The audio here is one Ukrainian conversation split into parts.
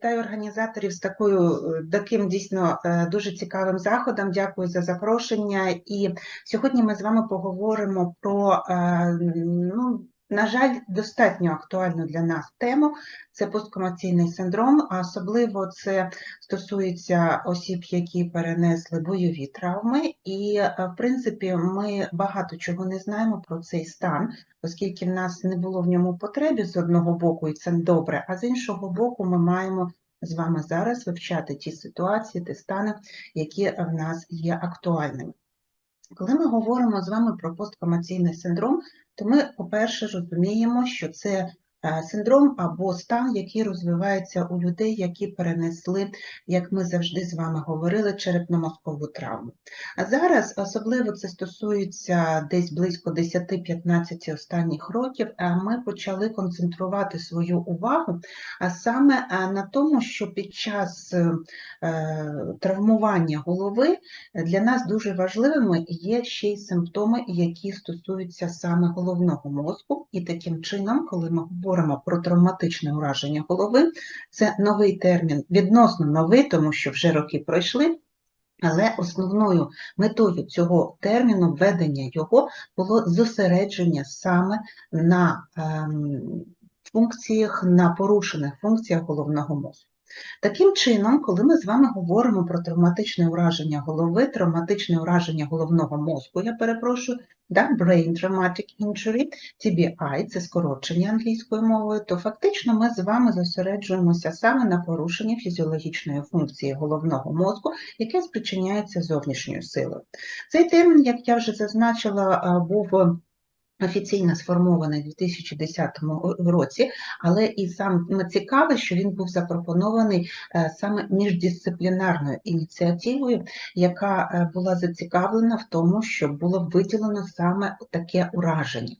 вітаю організаторів з такою е, таким дійсно е, дуже цікавим заходом. Дякую за запрошення. І сьогодні ми з вами поговоримо про е, ну. На жаль, достатньо актуальну для нас тему це посткомаційний синдром, а особливо це стосується осіб, які перенесли бойові травми, і е, в принципі ми багато чого не знаємо про цей стан, оскільки в нас не було в ньому потреби з одного боку, і це добре, а з іншого боку, ми маємо з вами зараз вивчати ті ситуації, ті стани, які в нас є актуальними. Коли ми говоримо з вами про посткомаційний синдром, то ми, по-перше, розуміємо, що це синдром або стан, який розвивається у людей, які перенесли, як ми завжди з вами говорили, черепно-мозкову травму. А зараз особливо це стосується десь близько 10-15 останніх років, ми почали концентрувати свою увагу саме е, на тому, що під час е, травмування голови для нас дуже важливими є ще й симптоми, які стосуються саме головного мозку, і таким чином, коли ми говоримо про травматичне ураження голови, це новий термін, відносно новий, тому що вже роки пройшли. Але основною метою цього терміну, введення його, було зосередження саме на ем, функціях, на порушених функціях головного мозку. Таким чином, коли ми з вами говоримо про травматичне ураження голови, травматичне ураження головного мозку, я перепрошую, да, Brain Traumatic Injury, TBI, це скорочення англійською мовою, то фактично ми з вами зосереджуємося саме на порушенні фізіологічної функції головного мозку, яке спричиняється зовнішньою силою. Цей термін, як я вже зазначила, був Офіційно сформований у 2010 році, але і саме цікаве, що він був запропонований е, саме міждисциплінарною ініціативою, яка е, була зацікавлена в тому, що було виділено саме таке ураження.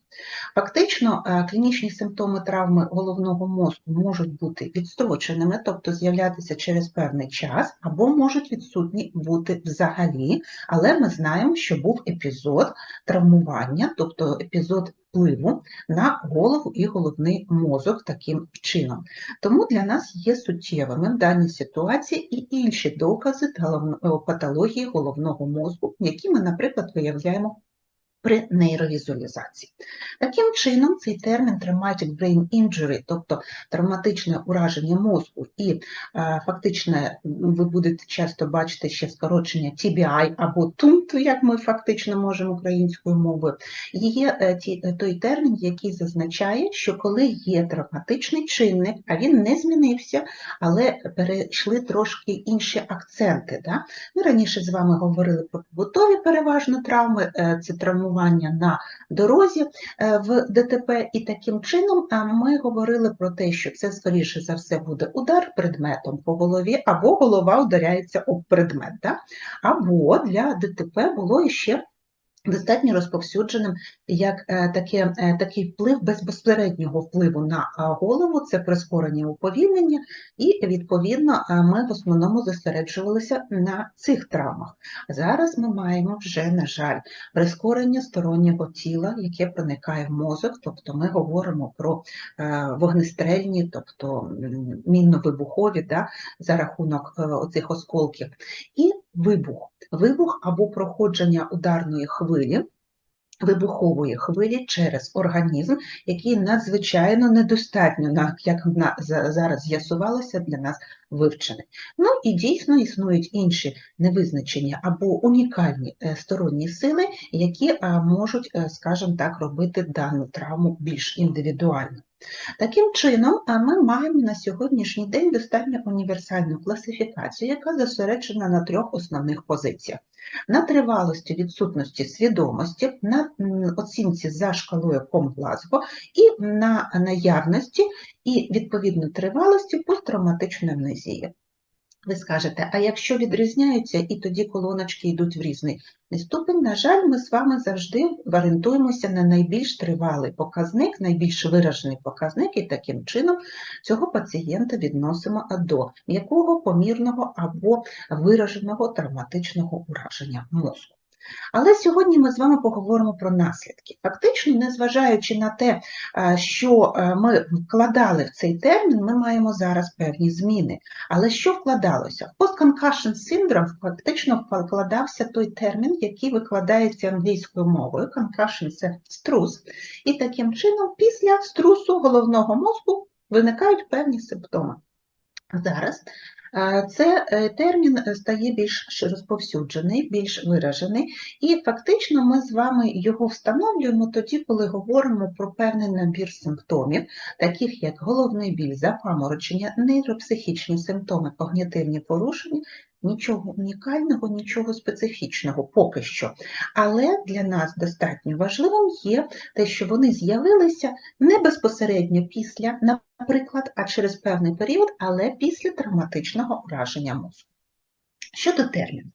Фактично, е, клінічні симптоми травми головного мозку можуть бути відстроченими, тобто з'являтися через певний час, або можуть відсутні бути взагалі, але ми знаємо, що був епізод травмування, тобто епізод впливу на голову і головний мозок таким чином. Тому для нас є суттєвими в даній ситуації і інші докази патології головного мозку, які ми, наприклад, виявляємо при нейровізуалізації. Таким чином, цей термін traumatic brain injury, тобто травматичне ураження мозку, і е, фактично ви будете часто бачити ще скорочення TBI або TUNT, як ми фактично можемо українською мовою, є е, е, той термін, який зазначає, що коли є травматичний чинник, а він не змінився, але перейшли трошки інші акценти. Да? Ми раніше з вами говорили про побутові переважно травми, це травмування травмування на дорозі е, в ДТП, і таким чином ми говорили про те, що це, скоріше за все, буде удар предметом по голові, або голова ударяється об предмет. Да? Або для ДТП було ще достатньо розповсюдженим як е, таке, е, такий вплив без безпосереднього впливу на голову, це прискорення уповільнення, і, відповідно, ми в основному зосереджувалися на цих травмах. Зараз ми маємо вже, на жаль, прискорення стороннього тіла, яке проникає в мозок, тобто ми говоримо про е, вогнестрельні, тобто мінно-вибухові да, за рахунок оцих осколків. І вибух, вибух або проходження ударної хвилі. Вибухової хвилі через організм, який надзвичайно недостатньо, як зараз з'ясувалося, для нас вивчений. Ну і дійсно існують інші невизначені або унікальні е, сторонні сили, які можуть, е, скажімо так, робити дану травму більш індивідуально. Таким чином, ми маємо на сьогоднішній день достатньо універсальну класифікацію, яка зосереджена на трьох основних позиціях: на тривалості відсутності свідомості, на оцінці за шкалою Комглазго і на наявності і відповідно тривалості посттравматичної амнезії. Ви скажете, а якщо відрізняються і тоді колоночки йдуть в різний ступень, на жаль, ми з вами завжди орієнтуємося на найбільш тривалий показник, найбільш виражений показник, і таким чином цього пацієнта відносимо до м'якого, помірного або вираженого травматичного ураження мозку. Але сьогодні ми з вами поговоримо про наслідки. Фактично, незважаючи на те, що е, ми вкладали в цей термін, ми маємо зараз певні зміни. Але що вкладалося? В Post-concussion syndrome фактично вкладався той термін, який викладається англійською мовою. Concussion – це струс. І таким чином, після струсу головного мозку виникають певні симптоми. Зараз це е, термін стає більш розповсюджений, більш виражений, і фактично ми з вами його встановлюємо тоді, коли говоримо про певний набір симптомів, таких як головний біль, запаморочення, нейропсихічні симптоми, когнітивні порушення. Нічого унікального, нічого специфічного поки що. Але для нас достатньо важливим є те, що вони з'явилися не безпосередньо після, наприклад, а через певний період, але після травматичного ураження мозку. Щодо терміну,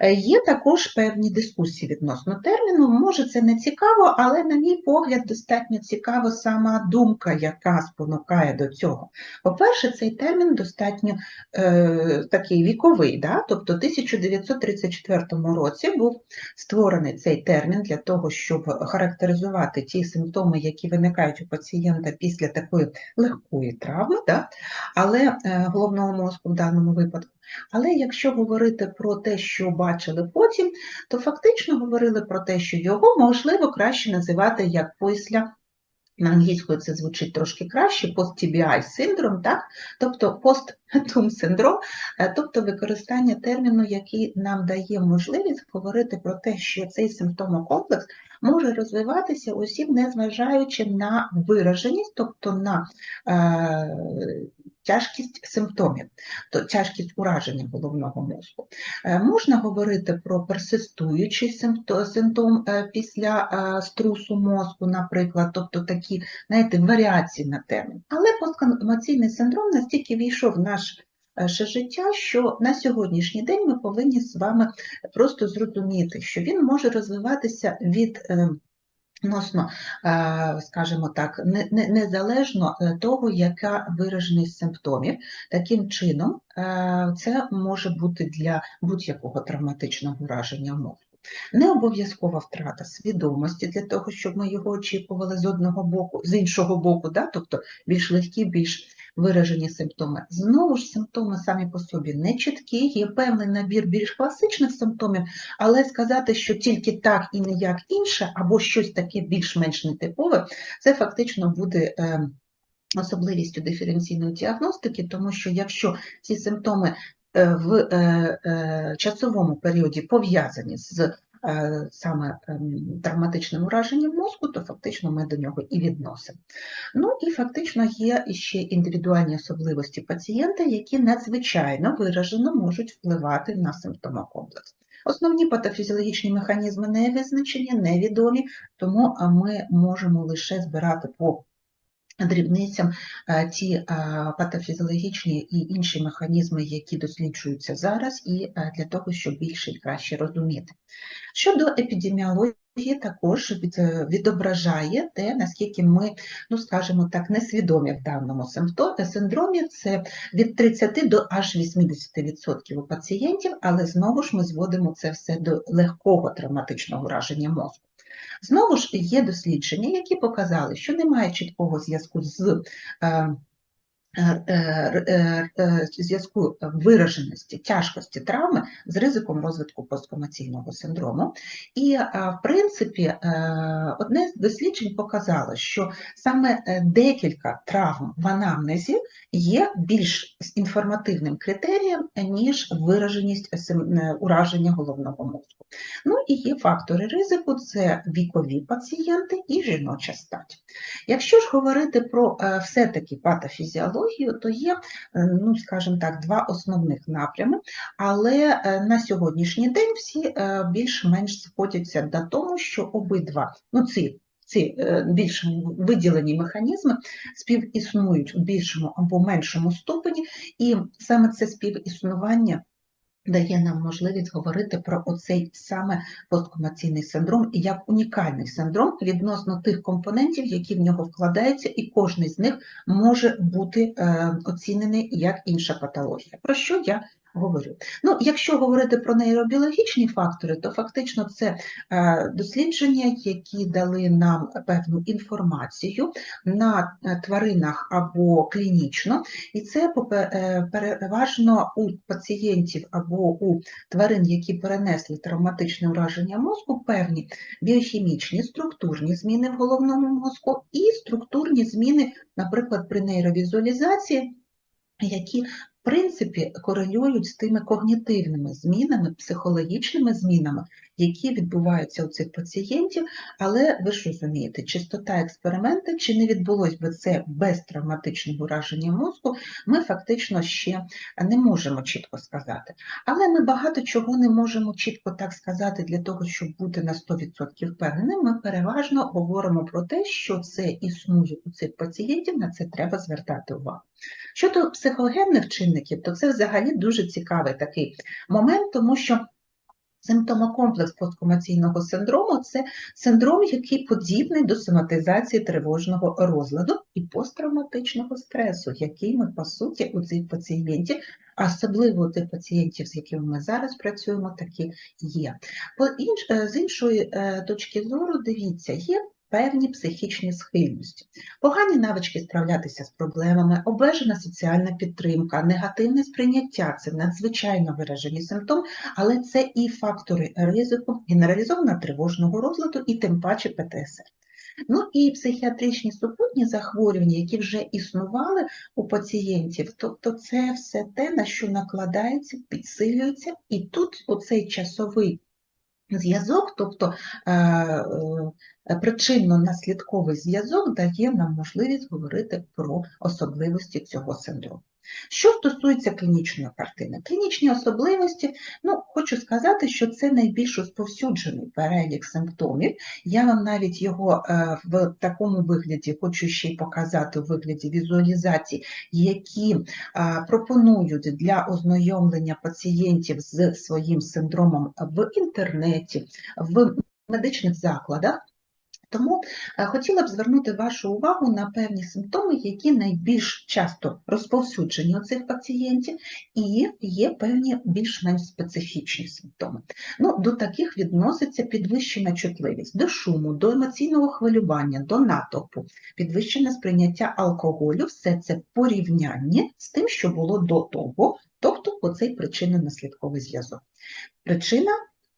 Е, є також певні дискусії відносно терміну. Може, це не цікаво, але, на мій погляд, достатньо цікава сама думка, яка спонукає до цього. По-перше, цей термін достатньо е, такий віковий, да? тобто в 1934 році був створений цей термін для того, щоб характеризувати ті симптоми, які виникають у пацієнта після такої легкої травми, да? але е, головного мозку в даному випадку. Але якщо говорити про те, що бачили потім, то фактично говорили про те, що його можливо краще називати як після. На англійською це звучить трошки краще, пост-TBI синдром, так? тобто пост-тум синдром, е, тобто використання терміну, який нам дає можливість говорити про те, що цей симптомокомплекс може розвиватися усім, незважаючи на вираженість, тобто на е, тяжкість симптомів, то тяжкість ураження головного мозку. Е, можна говорити про персистуючий симптом е, після е, струсу мозку, наприклад, тобто такі, знаєте, варіації на термін. Але посткомаційний синдром настільки війшов в наш ще життя, що на сьогоднішній день ми повинні з вами просто зрозуміти, що він може розвиватися від Відносно, скажімо так, незалежно того, яка вираженість симптомів, таким чином це може бути для будь-якого травматичного враження мозку. Не обов'язкова втрата свідомості для того, щоб ми його очікували з одного боку, з іншого боку, да? тобто більш легкі, більш виражені симптоми. Знову ж симптоми самі по собі не чіткі, є певний набір більш класичних симптомів, але сказати, що тільки так і ніяк інше, або щось таке більш-менш нетипове, це фактично буде. Е, особливістю диференційної діагностики, тому що якщо ці симптоми е, в е, часовому періоді пов'язані з саме ем, травматичним ураженням мозку, то фактично ми до нього і відносимо. Ну і фактично є ще індивідуальні особливості пацієнта, які надзвичайно виражено можуть впливати на симптомокомплекс. Основні патофізіологічні механізми не визначені, невідомі, тому ми можемо лише збирати по дрібницям е, ті е, патофізіологічні і інші механізми, які досліджуються зараз, і е, для того, щоб більше і краще розуміти. Щодо епідеміології, також відображає те, наскільки ми, ну скажімо так, несвідомі в даному синдромі, це від 30 до аж 80% у пацієнтів, але знову ж ми зводимо це все до легкого травматичного ураження мозку. Знову ж є дослідження, які показали, що немає чіткого зв'язку з е, зв'язку вираженості тяжкості травми з ризиком розвитку посткомаційного синдрому. І, в принципі, одне з досліджень показало, що саме декілька травм в анамнезі є більш інформативним критерієм, ніж вираженість ураження головного мозку. Ну і є фактори ризику: це вікові пацієнти і жіноча стать. Якщо ж говорити про все-таки патофізіологію, психологію, то є, е, ну скажімо так, два основних напрями, але е, на сьогоднішній день всі е, більш-менш сходяться до того, що обидва ну ці. Ці більш виділені механізми співіснують у більшому або меншому ступені, і саме це співіснування дає нам можливість говорити про оцей саме посткомаційний синдром і як унікальний синдром відносно тих компонентів, які в нього вкладаються, і кожний з них може бути е, оцінений як інша патологія. Про що я говорю. Ну, якщо говорити про нейробіологічні фактори, то фактично це е, дослідження, які дали нам певну інформацію на е, тваринах або клінічно, і це е, переважно у пацієнтів або у тварин, які перенесли травматичне ураження мозку, певні біохімічні структурні зміни в головному мозку і структурні зміни, наприклад, при нейровізуалізації, які принципі корелюють з тими когнітивними змінами, психологічними змінами, які відбуваються у цих пацієнтів, але ви ж розумієте, чистота експерименту, чи не відбулось би це без травматичного ураження мозку, ми фактично ще не можемо чітко сказати. Але ми багато чого не можемо чітко так сказати для того, щоб бути на 100% впевненим. Ми переважно говоримо про те, що це існує у цих пацієнтів, на це треба звертати увагу. Щодо психогенних чинників, то це взагалі дуже цікавий такий момент, тому що симптомокомплекс посткомаційного синдрому це синдром, який подібний до соматизації тривожного розладу і посттравматичного стресу, який ми, по суті, у цих пацієнтів, особливо у тих пацієнтів, з якими ми зараз працюємо, такі є. По інш... е, З іншої е, точки зору, дивіться, є певні психічні схильності, погані навички справлятися з проблемами, обмежена соціальна підтримка, негативне сприйняття це надзвичайно виражені симптоми, але це і фактори ризику, генералізованого тривожного розладу і тим паче ПТСР. Ну і психіатричні супутні захворювання, які вже існували у пацієнтів, тобто це все те, на що накладається, підсилюється, і тут оцей часовий зв'язок, тобто е, е, причинно-наслідковий зв'язок дає нам можливість говорити про особливості цього синдрому. Що стосується клінічної картини, клінічні особливості, ну, хочу сказати, що це найбільш розповсюджений перелік симптомів. Я вам навіть його е, в такому вигляді хочу ще й показати у вигляді візуалізацій, які е, пропонують для ознайомлення пацієнтів з своїм синдромом в інтернеті, в медичних закладах. Тому е, хотіла б звернути вашу увагу на певні симптоми, які найбільш часто розповсюджені у цих пацієнтів, і є певні більш-менш специфічні симптоми. Ну, До таких відноситься підвищена чутливість до шуму, до емоційного хвилювання, до натовпу, підвищене сприйняття алкоголю, все це порівняння з тим, що було до того, тобто оцей причинно-наслідковий зв'язок. Причина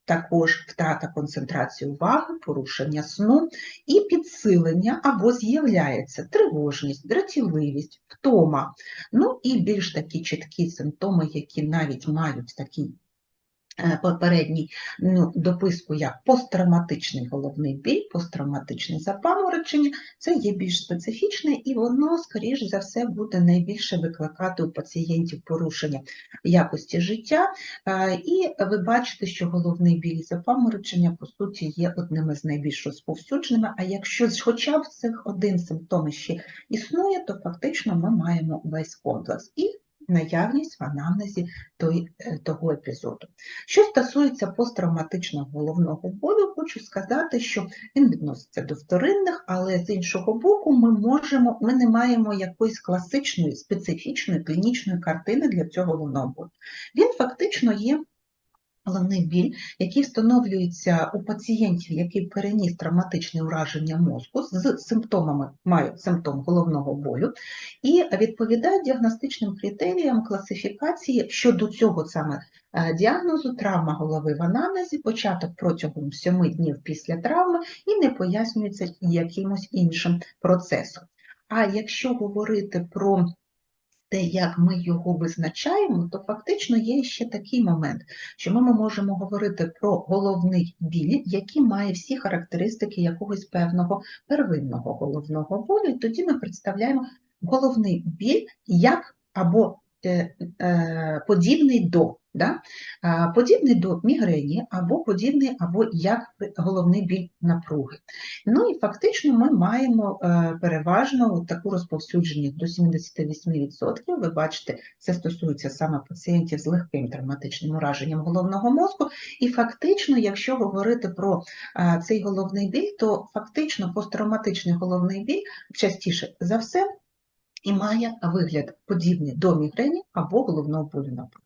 також втрата концентрації уваги, порушення сну і підсилення або з'являється тривожність, дратівливість, втома. Ну і більш такі чіткі симптоми, які навіть мають такий попередній ну, дописку як посттравматичний головний біль, посттравматичне запаморочення, це є більш специфічне і воно, скоріш за все, буде найбільше викликати у пацієнтів порушення якості життя. Е, і ви бачите, що головний біль і запаморочення, по суті, є одними з найбільш розповсюдженими, а якщо хоча б цих один симптом ще існує, то фактично ми маємо весь комплекс. І наявність в анамнезі той, е, того епізоду. Що стосується посттравматичного головного болю, хочу сказати, що він відноситься до вторинних, але з іншого боку, ми можемо, ми не маємо якоїсь класичної, специфічної клінічної картини для цього головного болю. Він фактично є Головний біль, який встановлюється у пацієнтів, який переніс травматичне ураження мозку з симптомами, мають симптом головного болю, і відповідає діагностичним критеріям класифікації щодо цього саме е, діагнозу травма голови в анамнезі, початок протягом 7 днів після травми і не пояснюється якимось іншим процесом. А якщо говорити про те, як ми його визначаємо, то фактично є ще такий момент, що ми можемо говорити про головний біль, який має всі характеристики якогось певного первинного головного болю, і тоді ми представляємо головний біль як або е, е, подібний до. Да? Подібний до мігрені, або подібний, або як головний біль напруги. Ну і фактично ми маємо е, переважно таку розповсюдженість до 78%. Ви бачите, це стосується саме пацієнтів з легким травматичним ураженням головного мозку. І фактично, якщо говорити про цей головний біль, то фактично посттравматичний головний біль частіше за все і має вигляд подібний до мігрені або головного болю напруги.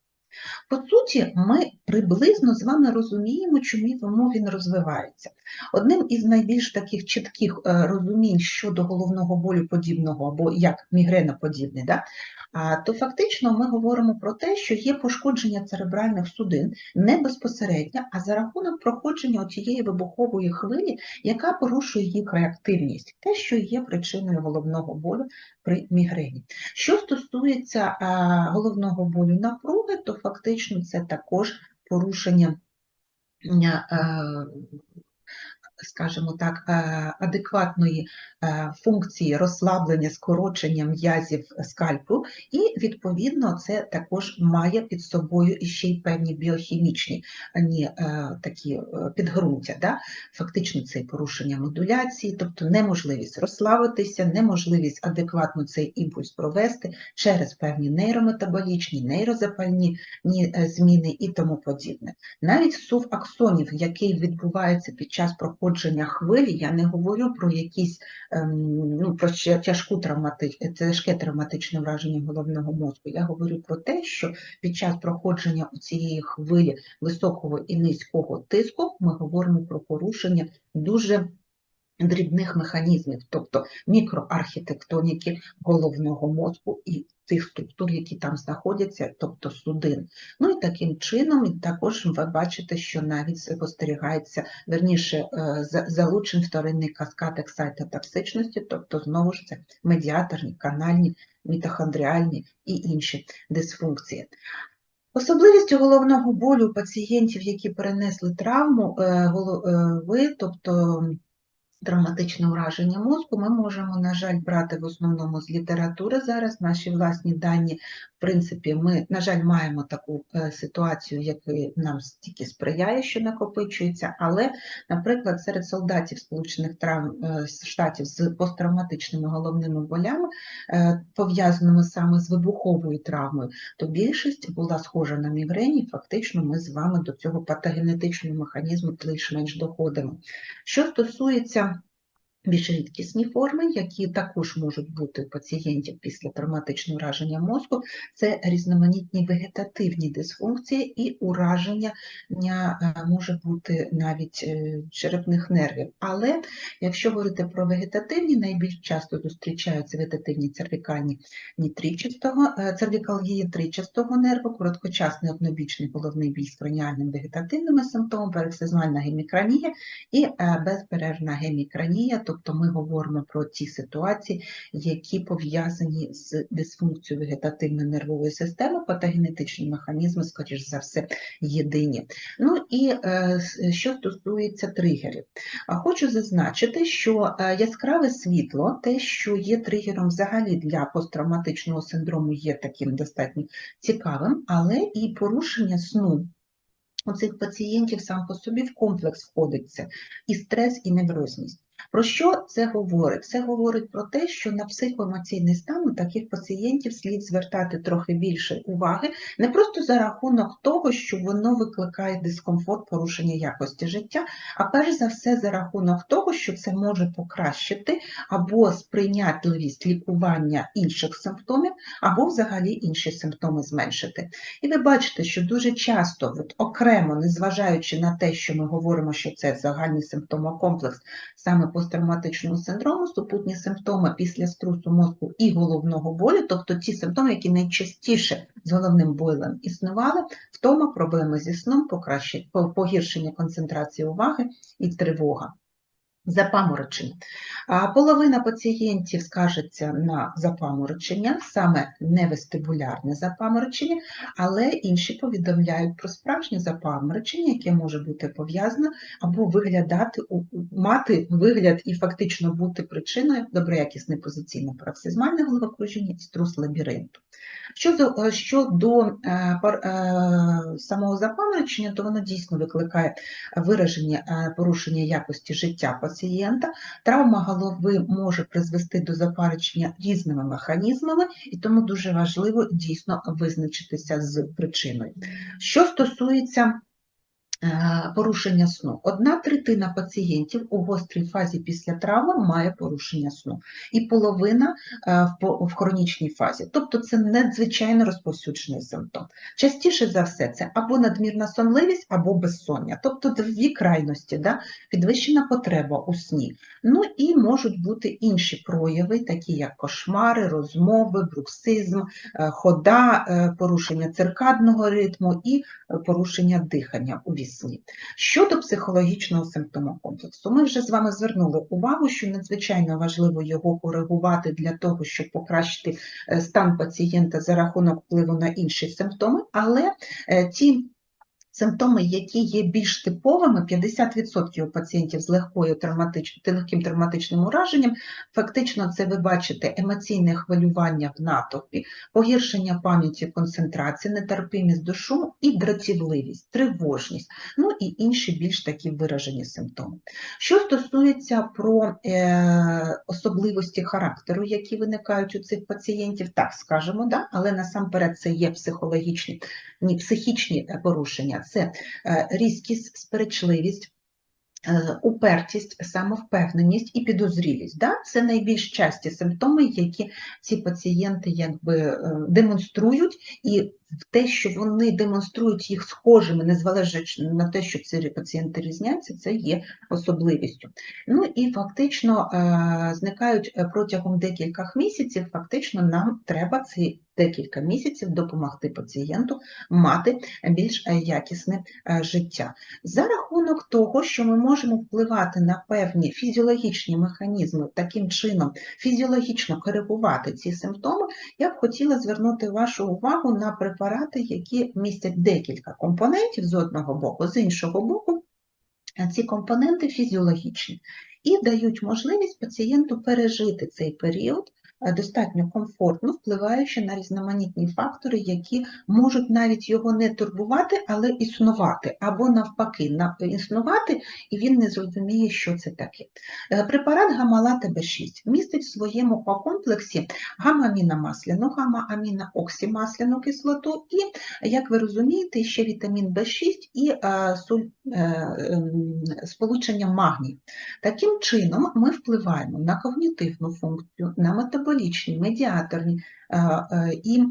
По суті, ми приблизно з вами розуміємо, чому він розвивається. Одним із найбільш таких чітких е, розумінь щодо головного болю подібного або як мігреноподібний, да, то фактично ми говоримо про те, що є пошкодження церебральних судин не безпосередньо, а за рахунок проходження тієї вибухової хвилі, яка порушує їх реактивність, те, що є причиною головного болю при мігрені. Що стосується головного болю напруги, то фактично це також порушення скажімо так, е, адекватної е, функції розслаблення, скорочення м'язів скальпу, і, відповідно, це також має під собою іще й певні біохімічні ані, е, такі підґрунтя. Да? Фактично, це порушення модуляції, тобто неможливість розслабитися, неможливість адекватно цей імпульс провести через певні нейрометаболічні, нейрозапальні зміни і тому подібне. Навіть сув аксонів, який відбувається під час проходження проходження хвилі, я не говорю про якісь ем, ну, про тяжку травматич... тяжке травматичне враження головного мозку. Я говорю про те, що під час проходження цієї хвилі високого і низького тиску ми говоримо про порушення дуже дрібних механізмів, тобто мікроархітектоніки головного мозку і тих структур, які там знаходяться, тобто судин. Ну і таким чином також ви бачите, що навіть спостерігається, верніше е, залучен вторинний каскад ексайтотоксичності, тобто знову ж це медіаторні, канальні, мітохондріальні і інші дисфункції. Особливістю головного болю у пацієнтів, які перенесли травму е, голови, е, тобто Травматичне ураження мозку ми можемо, на жаль, брати в основному з літератури зараз наші власні дані. Принципі, ми, на жаль, маємо таку е, ситуацію, яка нам стільки сприяє, що накопичується, але, наприклад, серед солдатів Сполучених е, Штатів з посттравматичними головними болями, е, пов'язаними саме з вибуховою травмою, то більшість була схожа на мігрені, фактично ми з вами до цього патогенетичного механізму більш-менш доходимо. Що стосується більш рідкісні форми, які також можуть бути у пацієнтів після травматичного ураження мозку, це різноманітні вегетативні дисфункції і ураження е, може бути навіть е, черепних нервів. Але якщо говорити про вегетативні, найбільш часто зустрічаються вегетативні цервікальні нітричастого, е, цервікалгії тричастого нерву, короткочасний однобічний головний біль з краніальним вегетативними симптомами, перексезмальна гемікранія і безперервна гемікранія, тобто ми говоримо про ті ситуації, які пов'язані з дисфункцією вегетативної нервової системи, патогенетичні механізми, скоріш за все, єдині. Ну і е, що стосується тригерів, хочу зазначити, що е, яскраве світло, те, що є тригером взагалі для посттравматичного синдрому, є таким достатньо цікавим, але і порушення сну. У цих пацієнтів сам по собі в комплекс входиться і стрес, і неврозність. Про що це говорить? Це говорить про те, що на психоемоційний стан у таких пацієнтів слід звертати трохи більше уваги, не просто за рахунок того, що воно викликає дискомфорт порушення якості життя, а перш за все за рахунок того, що це може покращити або сприйнятливість лікування інших симптомів, або взагалі інші симптоми зменшити. І ви бачите, що дуже часто, от окремо, незважаючи на те, що ми говоримо, що це загальний симптомокомплекс, саме посттравматичного синдрому, супутні симптоми після струсу мозку і головного болю, тобто ті симптоми, які найчастіше з головним болем існували, втома, проблеми зі сном, погіршення концентрації уваги і тривога. Запаморочення. Половина пацієнтів скажеться на запаморочення, саме невестибулярне запаморочення, але інші повідомляють про справжнє запаморочення, яке може бути пов'язане або виглядати, мати вигляд і фактично бути причиною доброякісне позиційне пароксизмальне головокруження і струс лабіринту. Щодо щодо е, е, самого запаморочення, то воно дійсно викликає вираження е, порушення якості життя пацієнта. Травма голови може призвести до запаморочення різними механізмами, і тому дуже важливо дійсно визначитися з причиною. Що стосується порушення сну. Одна третина пацієнтів у гострій фазі після травми має порушення сну, і половина е, в хронічній фазі. Тобто це надзвичайно розповсюджений симптом. Частіше за все це або надмірна сонливість, або безсоння, тобто дві крайності, да? підвищена потреба у сні. Ну і можуть бути інші прояви, такі як кошмари, розмови, бруксизм, е, хода, е, порушення циркадного ритму і е, порушення дихання у вісні. Щодо психологічного симптомокомплексу, ми вже з вами звернули увагу, що надзвичайно важливо його коригувати для того, щоб покращити е, стан пацієнта за рахунок впливу на інші симптоми, але е, ті Симптоми, які є більш типовими, 50% у пацієнтів з легкою травматич... легким травматичним ураженням, фактично це ви бачите емоційне хвилювання в натовпі, погіршення пам'яті концентрації, нетерпимість до шуму і дратівливість, тривожність, ну і інші більш такі виражені симптоми. Що стосується про е, особливості характеру, які виникають у цих пацієнтів, так скажемо, да? але насамперед це є психологічні, ні, психічні е, порушення, це е, різкість, сперечливість, е, упертість, самовпевненість і підозрілість. Да? Це найбільш часті симптоми, які ці пацієнти якби демонструють, і в те, що вони демонструють їх схожими, незважаючи на те, що ці пацієнти різняться, це є особливістю. Ну і фактично е, зникають е, протягом декількох місяців. Фактично, нам треба ці декілька місяців допомогти пацієнту мати більш е, якісне життя. За рахунок того, що ми можемо впливати на певні фізіологічні механізми, таким чином фізіологічно коригувати ці симптоми, я б хотіла звернути вашу увагу на препарати, які містять декілька компонентів з одного боку, з іншого боку, е, ці компоненти фізіологічні. І дають можливість пацієнту пережити цей період достатньо комфортно, впливаючи на різноманітні фактори, які можуть навіть його не турбувати, але існувати, або навпаки, існувати, і він не зрозуміє, що це таке. Е, Препарат гамалата Б6 містить в своєму комплексі гамма-аміномасляну, кислоту і, як ви розумієте, ще вітамін В6 і е, соль, е, ем, сполучення магнію. Таким чином ми впливаємо на когнітивну функцію, на метаболічні, медіаторні е, е, і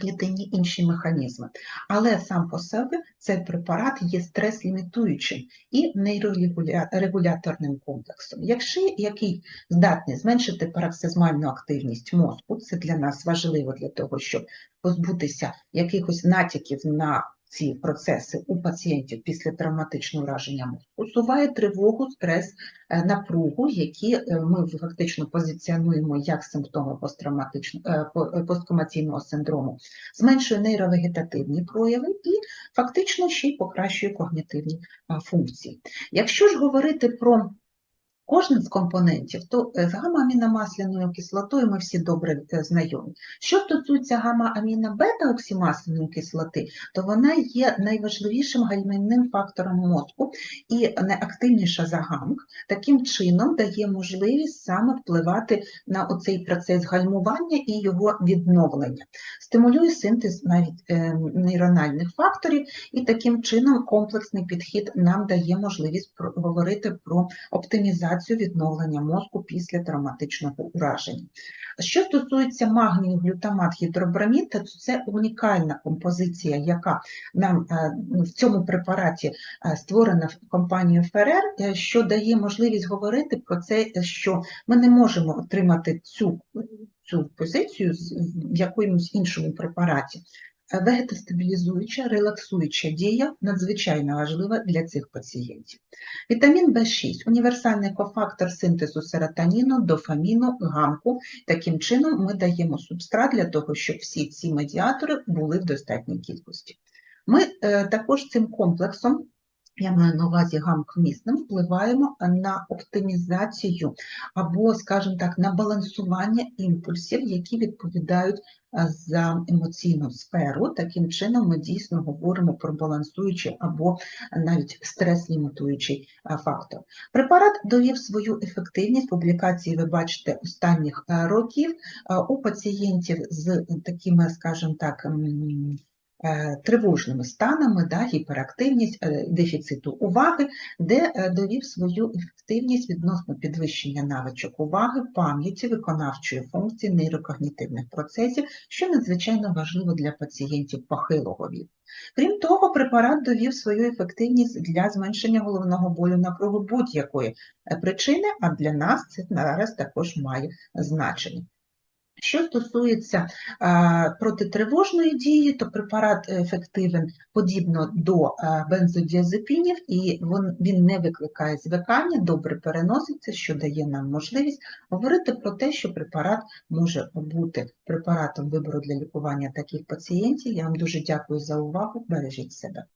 клітинні інші механізми. Але сам по себе цей препарат є стрес-лімітуючим і нейрорегуляторним комплексом, якщо який здатний зменшити параксизмальну активність мозку, це для нас важливо для того, щоб позбутися якихось натяків на ці процеси у пацієнтів після травматичного ураження мозку, усуває тривогу, стрес, е, напругу, які е, ми фактично позиціонуємо як симптоми е, посткомаційного синдрому, зменшує нейровегетативні прояви і фактично ще й покращує когнітивні функції. Якщо ж говорити про Кожен з компонентів, то е, з гамма-аміномасляною кислотою ми всі добре е, знайомі. Що стосується гамма-аміно-бета-оксимасляної кислоти, то вона є найважливішим гальмівним фактором мозку і найактивніша за гамк. Таким чином дає можливість саме впливати на оцей процес гальмування і його відновлення. Стимулює синтез навіть е, нейрональних факторів, і таким чином комплексний підхід нам дає можливість говорити про оптимізацію відновлення мозку після травматичного ураження. Що стосується магнію, глютамат, гідробромід, то це унікальна композиція, яка нам е, в цьому препараті е, створена компанією Ферер, е, що дає можливість говорити про це, що ми не можемо отримати цю, цю позицію в якомусь іншому препараті. Вегетостабілізуюча, релаксуюча дія надзвичайно важлива для цих пацієнтів. Вітамін В6 – універсальний кофактор синтезу серотоніну, дофаміну, гамку. Таким чином ми даємо субстрат для того, щоб всі ці медіатори були в достатній кількості. Ми е, також цим комплексом, я маю на увазі гамк-вмісним, впливаємо на оптимізацію або, скажімо так, на балансування імпульсів, які відповідають е, за емоційну сферу. Таким чином ми дійсно говоримо про балансуючий або навіть стрес-лімітуючий е, фактор. Препарат довів свою ефективність. Публікації ви бачите останніх е, років у пацієнтів з такими, скажімо так, тривожними станами, да, гіперактивність, е, дефіциту уваги, де е, довів свою ефективність відносно підвищення навичок уваги, пам'яті, виконавчої функції, нейрокогнітивних процесів, що надзвичайно важливо для пацієнтів похилого віку. Крім того, препарат довів свою ефективність для зменшення головного болю напруги будь-якої е, причини, а для нас це зараз також має значення. Що стосується е, протитривожної дії, то препарат ефективен подібно до е, бензодіазепінів, і він, він не викликає звикання, добре переноситься, що дає нам можливість говорити про те, що препарат може бути препаратом вибору для лікування таких пацієнтів. Я вам дуже дякую за увагу. Бережіть себе.